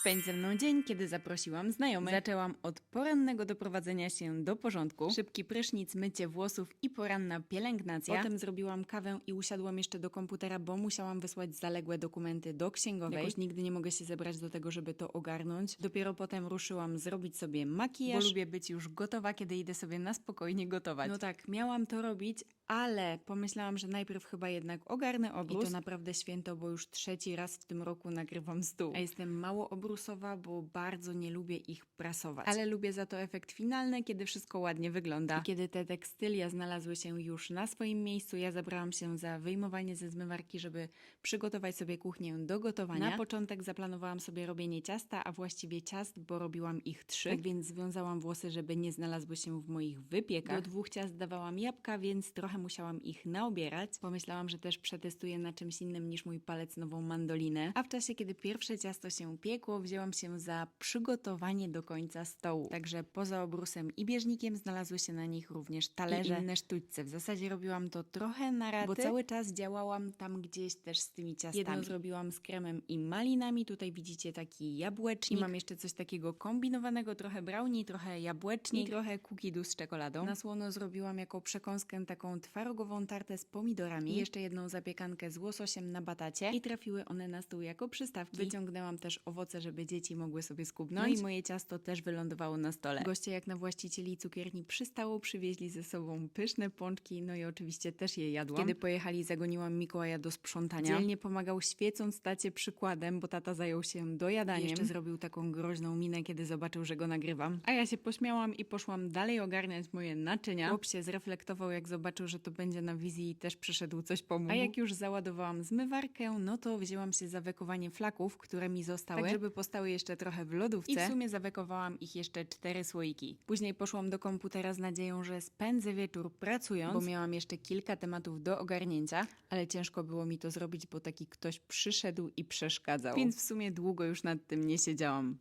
Spędź ze mną dzień, kiedy zaprosiłam znajomych. Zaczęłam od porannego doprowadzenia się do porządku, szybki prysznic, mycie włosów i poranna pielęgnacja. Potem zrobiłam kawę i usiadłam jeszcze do komputera, bo musiałam wysłać zaległe dokumenty do księgowej. Jakoś nigdy nie mogę się zebrać do tego, żeby to ogarnąć. Dopiero potem ruszyłam zrobić sobie makijaż, bo lubię być już gotowa, kiedy idę sobie na spokojnie gotować. No tak, miałam to robić, ale pomyślałam, że najpierw chyba jednak ogarnę obrus. I to naprawdę święto, bo już trzeci raz w tym roku nagrywam stół. A jestem mało obrusowa, bo bardzo nie lubię ich prasować. Ale lubię za to efekt finalny, kiedy wszystko ładnie wygląda. I kiedy te tekstylia znalazły się już na swoim miejscu, ja zabrałam się za wyjmowanie ze zmywarki, żeby przygotować sobie kuchnię do gotowania. Na początek zaplanowałam sobie robienie ciasta, a właściwie ciast, bo robiłam ich trzy. Tak więc związałam włosy, żeby nie znalazły się w moich wypiekach. Do dwóch ciast dawałam jabłka, więc trochę musiałam ich naobierać. Pomyślałam, że też przetestuję na czymś innym niż mój palec nową mandolinę. A w czasie, kiedy pierwsze ciasto się piekło, wzięłam się za przygotowanie do końca stołu. Także poza obrusem i bieżnikiem znalazły się na nich również talerze i inne sztućce. W zasadzie robiłam to trochę na raty, bo cały czas działałam tam gdzieś też z tymi ciastami. Jedno zrobiłam z kremem i malinami. Tutaj widzicie taki jabłecznik. I mam jeszcze coś takiego kombinowanego, trochę brownie, trochę jabłecznik i trochę cookie dough z czekoladą. Na słono zrobiłam jako przekąskę taką twarogową tartę z pomidorami i jeszcze jedną zapiekankę z łososiem na batacie i trafiły one na stół jako przystawki. Wyciągnęłam też owoce, żeby dzieci mogły sobie skubnąć. No i moje ciasto też wylądowało na stole. Goście jak na właścicieli cukierni przystało, przywieźli ze sobą pyszne pączki, no i oczywiście też je jadłam. Kiedy pojechali, zagoniłam Mikołaja do sprzątania. Dzielnie pomagał świecąc tacie przykładem, bo tata zajął się dojadaniem. Jeszcze zrobił taką groźną minę, kiedy zobaczył, że go nagrywam. A ja się pośmiałam i poszłam dalej ogarniać moje naczynia. Chłop się zreflektował, jak zobaczył, że to będzie na wizji i też przyszedł coś pomóc. A jak już załadowałam zmywarkę, no to wzięłam się za wekowanie flaków, które mi zostały, tak żeby postały jeszcze trochę w lodówce. I w sumie zawekowałam ich jeszcze cztery słoiki. Później poszłam do komputera z nadzieją, że spędzę wieczór pracując, bo miałam jeszcze kilka tematów do ogarnięcia, ale ciężko było mi to zrobić, bo taki ktoś przyszedł i przeszkadzał. Więc w sumie długo już nad tym nie siedziałam.